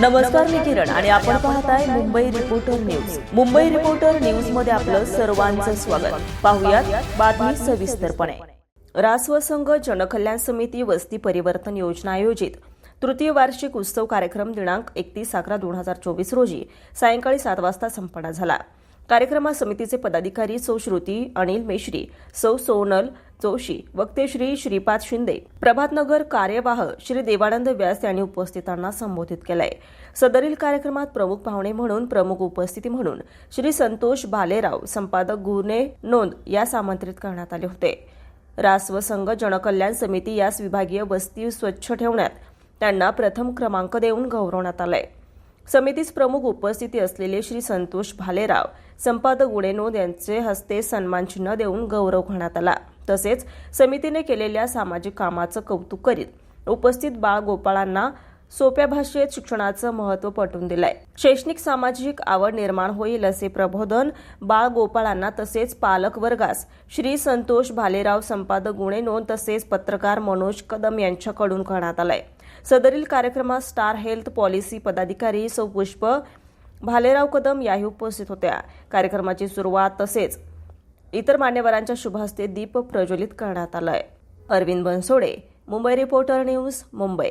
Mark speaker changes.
Speaker 1: नमस्कार मी किरण आणि आपण पाहताय Mumbai reporter news Mumbai reporter न्यूजमध्ये आपलं सर्वांचं स्वागत. पाहुयात बातमी सविस्तरपणे. रासव संघ जनकल्याण समिती वस्ती परिवर्तन योजना आयोजित. तृतीय वार्षिक उत्सव कार्यक्रम दिनांक एकतीस अकरा दोन हजार चोवीस रोजी सायंकाळी सात वाजता संपन्न झाला. कार्यक्रमात समितीचे पदाधिकारी सौ श्रुती अनिल मेश्री सौ सोनल जोशी वक्ते श्री श्रीपाद शिंदे प्रभातनगर कार्यवाह श्री देवानंद व्यास यांनी उपस्थितांना संबोधित केलंय. सदरील कार्यक्रमात प्रमुख पाहुणे म्हणून प्रमुख उपस्थिती म्हणून श्री संतोष भालेराव संपादक गुन्हे नोंद यास आमंत्रित करण्यात आले होते. रास्व संघ जनकल्याण समिती यास विभागीय वस्ती स्वच्छ ठेवण्यात त्यांना प्रथम क्रमांक देऊन गौरवण्यात आलाय. समितीस प्रमुख उपस्थिती असलेले श्री संतोष भालेराव संपादक गुणेनोद यांचे हस्ते सन्मानचिन्ह देऊन गौरव करण्यात आला. तसेच समितीने केलेल्या सामाजिक कामाचं कौतुक करीत उपस्थित बाळ गोपाळांना सोप्या भाषेत शिक्षणाचं महत्त्व पटवून दिलंय. शैक्षणिक सामाजिक आवड निर्माण होईल असे प्रबोधन बाळ गोपाळांना तसेच पालक वर्गास श्री संतोष भालेराव संपादक गुणे नोंद तसेच पत्रकार मनोज कदम यांच्याकडून करण्यात आलंय. सदरील कार्यक्रमात स्टार हेल्थ पॉलिसी पदाधिकारी सौ पुष्प भालेराव कदम याही उपस्थित होत्या. कार्यक्रमाची सुरुवात तसेच इतर मान्यवरांच्या शुभहस्ते दीप प्रज्वलित करण्यात आलाय. Arvind Bansode Mumbai reporter news Mumbai.